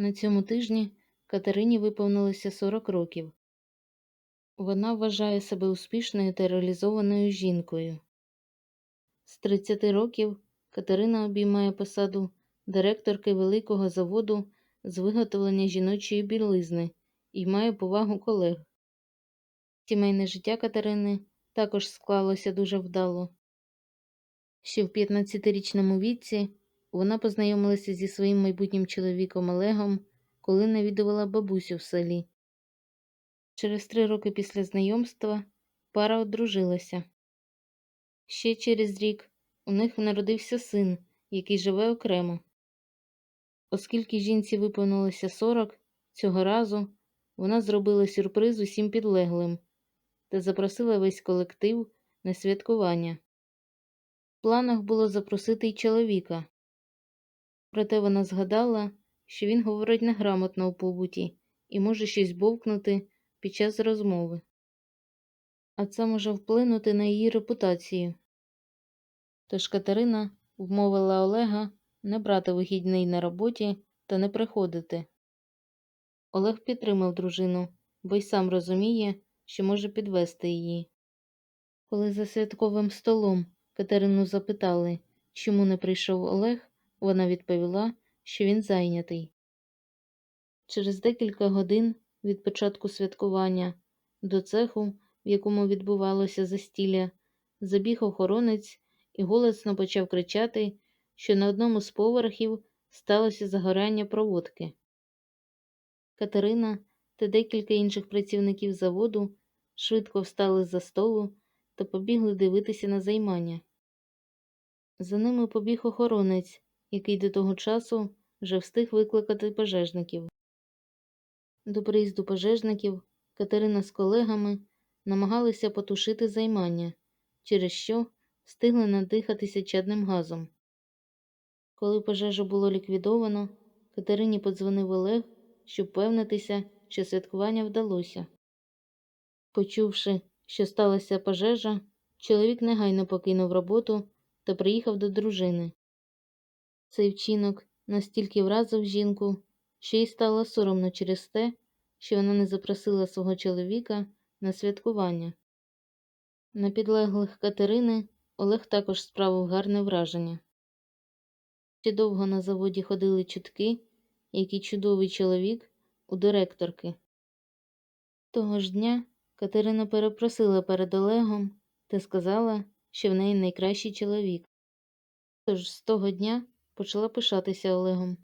На цьому тижні Катерині виповнилося 40 років. Вона вважає себе успішною та реалізованою жінкою. З 30 років Катерина обіймає посаду директорки великого заводу з виготовлення жіночої білизни і має повагу колег. Сімейне життя Катерини також склалося дуже вдало. Ще в 15-річному віці вона познайомилася зі своїм майбутнім чоловіком Олегом, коли навідувала бабусю в селі. Через три роки після знайомства пара одружилася. Ще через рік у них народився син, який живе окремо. Оскільки жінці виповнилося 40, цього разу вона зробила сюрприз усім підлеглим та запросила весь колектив на святкування. В планах було запросити й чоловіка. Проте вона згадала, що він говорить неграмотно у побуті і може щось бовкнути під час розмови. А це може вплинути на її репутацію. Тож Катерина вмовила Олега не брати вихідний на роботі та не приходити. Олег підтримав дружину, бо й сам розуміє, що може підвести її. Коли за святковим столом Катерину запитали, чому не прийшов Олег, вона відповіла, що він зайнятий. Через декілька годин від початку святкування до цеху, в якому відбувалося застілля, забіг охоронець і голосно почав кричати, що на одному з поверхів сталося загорання проводки. Катерина та декілька інших працівників заводу швидко встали з-за столу та побігли дивитися на займання. За ними побіг охоронець, який до того часу вже встиг викликати пожежників. До приїзду пожежників Катерина з колегами намагалися потушити займання, через що встигли надихатися чадним газом. Коли пожежу було ліквідовано, Катерині подзвонив Олег, щоб впевнитися, що святкування вдалося. Почувши, що сталася пожежа, чоловік негайно покинув роботу та приїхав до дружини. Цей вчинок настільки вразив жінку, що їй стало соромно через те, що вона не запросила свого чоловіка на святкування. На підлеглих Катерини Олег також справив гарне враження. Ще довго на заводі ходили чутки, який чудовий чоловік у директорки. Того ж дня Катерина перепросила перед Олегом та сказала, що в неї найкращий чоловік. Тож з того дня почала пишатися Олегом.